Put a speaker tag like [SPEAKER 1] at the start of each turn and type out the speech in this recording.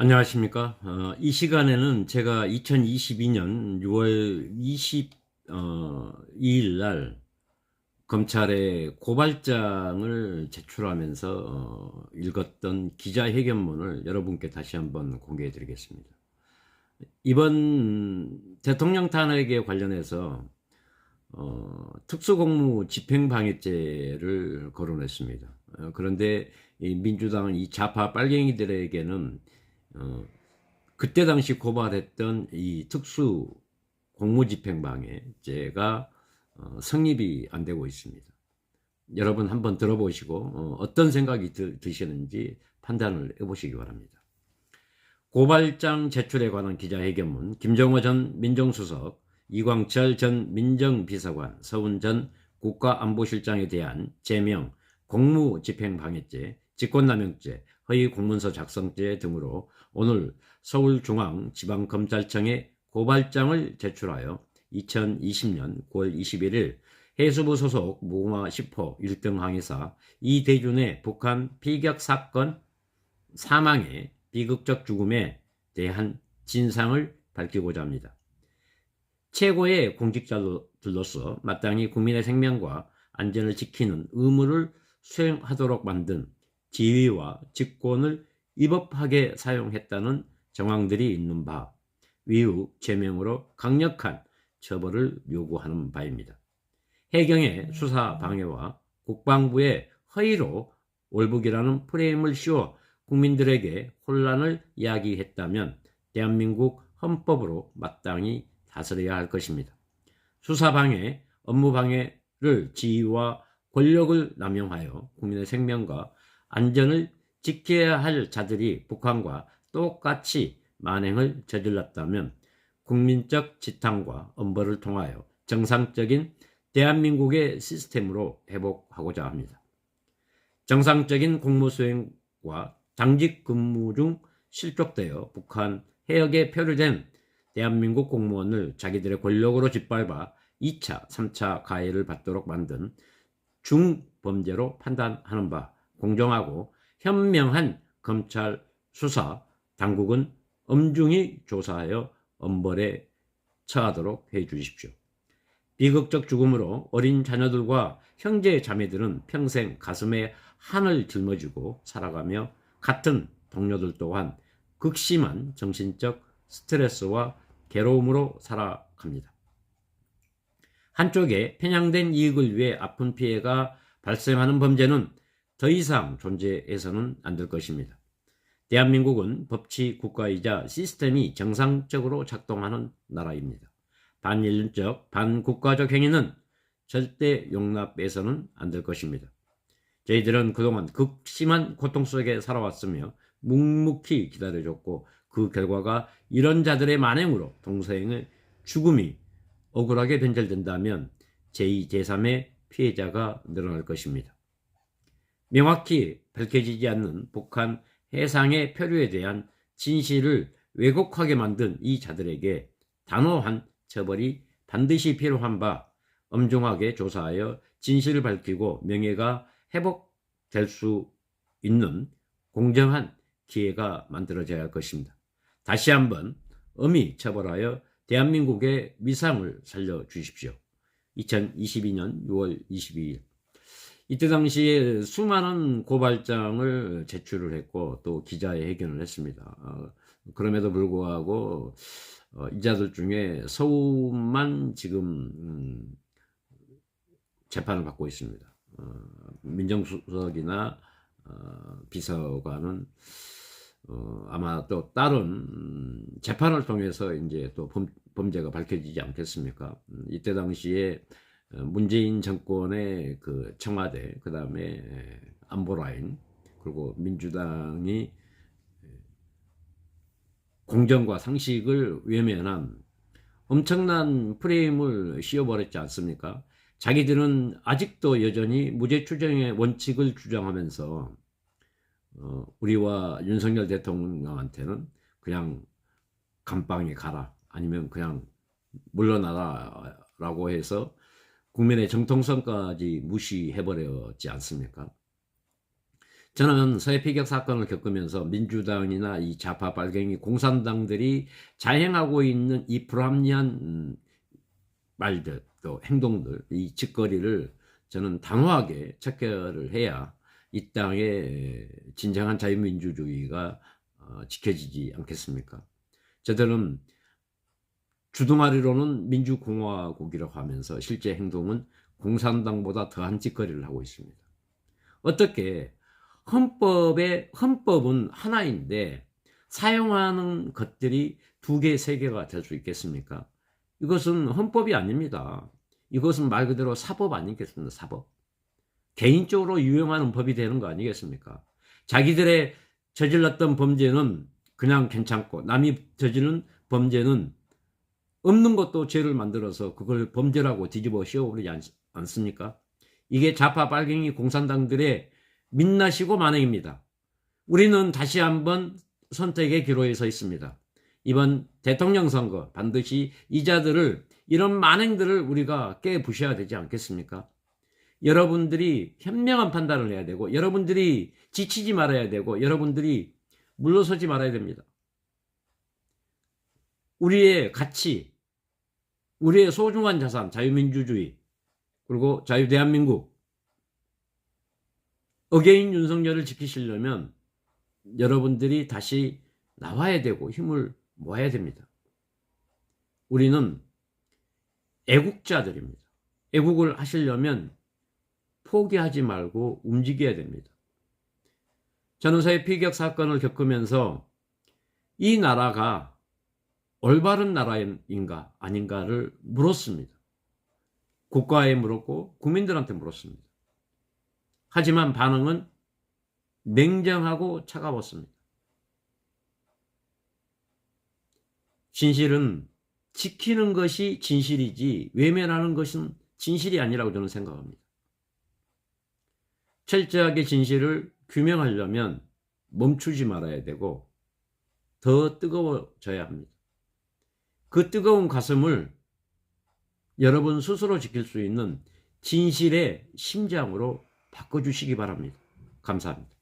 [SPEAKER 1] 안녕하십니까. 어, 이 시간에는 제가 2022년 6월 22일 날 검찰에 고발장을 제출하면서 어, 읽었던 기자회견문을 여러분께 다시 한번 공개해 드리겠습니다. 이번 대통령 탄핵에 관련해서 어, 특수공무 집행방해죄를 거론했습니다. 어, 그런데 이 민주당 이 좌파 빨갱이들에게는 어, 그때 당시 고발했던 이 특수 공무집행방해죄가 어, 성립이 안 되고 있습니다. 여러분 한번 들어보시고 어, 떤 생각이 드, 드시는지 판단을 해보시기 바랍니다. 고발장 제출에 관한 기자회견문 김정호 전 민정수석, 이광철 전 민정비서관, 서훈 전 국가안보실장에 대한 제명, 공무집행방해죄, 직권남용죄, 허위 공문서 작성죄 등으로 오늘 서울중앙지방검찰청에 고발장을 제출하여 2020년 9월 21일 해수부 소속 무궁화 10호 1등 항해사 이대준의 북한 피격 사건 사망의 비극적 죽음에 대한 진상을 밝히고자 합니다. 최고의 공직자들로서 마땅히 국민의 생명과 안전을 지키는 의무를 수행하도록 만든 지위와 직권을 위법하게 사용했다는 정황들이 있는 바 위후 제명으로 강력한 처벌을 요구하는 바입니다. 해경의 수사 방해와 국방부의 허위로 월북이라는 프레임을 씌워 국민들에게 혼란을 이야기했다면 대한민국 헌법으로 마땅히 다스려야 할 것입니다. 수사 방해, 업무 방해를 지위와 권력을 남용하여 국민의 생명과 안전을 지켜야 할 자들이 북한과 똑같이 만행을 저질렀다면 국민적 지탕과 엄벌을 통하여 정상적인 대한민국의 시스템으로 회복하고자 합니다. 정상적인 공무 수행과 당직 근무 중 실족되어 북한 해역에 표류된 대한민국 공무원을 자기들의 권력으로 짓밟아 2차, 3차 가해를 받도록 만든 중범죄로 판단하는 바 공정하고 현명한 검찰 수사 당국은 엄중히 조사하여 엄벌에 처하도록 해 주십시오. 비극적 죽음으로 어린 자녀들과 형제 자매들은 평생 가슴에 한을 짊어지고 살아가며 같은 동료들 또한 극심한 정신적 스트레스와 괴로움으로 살아갑니다. 한쪽에 편향된 이익을 위해 아픈 피해가 발생하는 범죄는 더 이상 존재해서는 안 될 것입니다. 대한민국은 법치 국가이자 시스템이 정상적으로 작동하는 나라입니다. 반인륜적, 반국가적 행위는 절대 용납해서는 안 될 것입니다. 저희들은 그동안 극심한 고통 속에 살아왔으며 묵묵히 기다려줬고 그 결과가 이런 자들의 만행으로 동서행의 죽음이 억울하게 변절된다면 제2, 제3의 피해자가 늘어날 것입니다. 명확히 밝혀지지 않는 북한 해상의 표류에 대한 진실을 왜곡하게 만든 이 자들에게 단호한 처벌이 반드시 필요한 바 엄중하게 조사하여 진실을 밝히고 명예가 회복될 수 있는 공정한 기회가 만들어져야 할 것입니다. 다시 한번 엄히 처벌하여 대한민국의 위상을 살려 주십시오. 2022년 6월 22일 이때 당시에 수많은 고발장을 제출을 했고 또 기자회견을 했습니다. 어, 그럼에도 불구하고 어, 이자들 중에 서울만 지금 음, 재판을 받고 있습니다. 어, 민정수석이나 어, 비서관은 어, 아마 또 다른 음, 재판을 통해서 이제 또 범, 범죄가 밝혀지지 않겠습니까? 음, 이때 당시에 어, 문재인 정권의 그 청와대, 그 다음에 안보라인, 그리고 민주당이 공정과 상식을 외면한 엄청난 프레임을 씌워버렸지 않습니까? 자기들은 아직도 여전히 무죄 추정의 원칙을 주장하면서 어, 우리와 윤석열 대통령한테는 그냥 감방에 가라 아니면 그냥 물러나라라고 해서 국민의 정통성까지 무시해버렸지 않습니까? 저는 서해 피격 사건을 겪으면서 민주당이나 이 좌파 빨갱이 공산당들이 자행하고 있는 이 불합리한 음, 말들 또 행동들 이 짓거리를 저는 단호하게 척결을 해야 이 땅의 진정한 자유민주주의가 어, 지켜지지 않겠습니까? 저들은 주둥아리로는 민주공화국이라고 하면서 실제 행동은 공산당보다 더한 짓거리를 하고 있습니다. 어떻게 헌법의 헌법은 하나인데 사용하는 것들이 두 개, 세 개가 될 수 있겠습니까? 이것은 헌법이 아닙니다. 이것은 말 그대로 사법 아니겠습니까? 사법. 개인적으로 유용하는 법이 되는 거 아니겠습니까? 자기들의 저질렀던 범죄는 그냥 괜찮고 남이 저지른 범죄는 없는 것도 죄를 만들어서 그걸 범죄라고 뒤집어 씌워버리지 않, 않습니까? 이게 좌파 빨갱이 공산당들의 민낯이고 만행입니다. 우리는 다시 한번 선택의 기로에 서 있습니다. 이번 대통령 선거 반드시 이자들을 이런 만행들을 우리가 깨 부셔야 되지 않겠습니까? 여러분들이 현명한 판단을 해야 되고 여러분들이 지치지 말아야 되고 여러분들이 물러서지 말아야 됩니다. 우리의 가치, 우리의 소중한 자산, 자유민주주의, 그리고 자유대한민국, 어게인 윤석열을 지키시려면 여러분들이 다시 나와야 되고 힘을 모아야 됩니다. 우리는 애국자들입니다. 애국을 하시려면 포기하지 말고 움직여야 됩니다. 서해 피격 사건을 겪으면서 이 나라가 올바른 나라인가 아닌가를 물었습니다. 국가에 물었고 국민들한테 물었습니다. 하지만 반응은 냉정하고 차가웠습니다. 진실은 지키는 것이 진실이지 외면하는 것은 진실이 아니라고 저는 생각합니다. 철저하게 진실을 규명하려면 멈추지 말아야 되고 더 뜨거워져야 합니다. 그 뜨거운 가슴을 여러분 스스로 지킬 수 있는 진실의 심장으로 바꿔주시기 바랍니다. 감사합니다.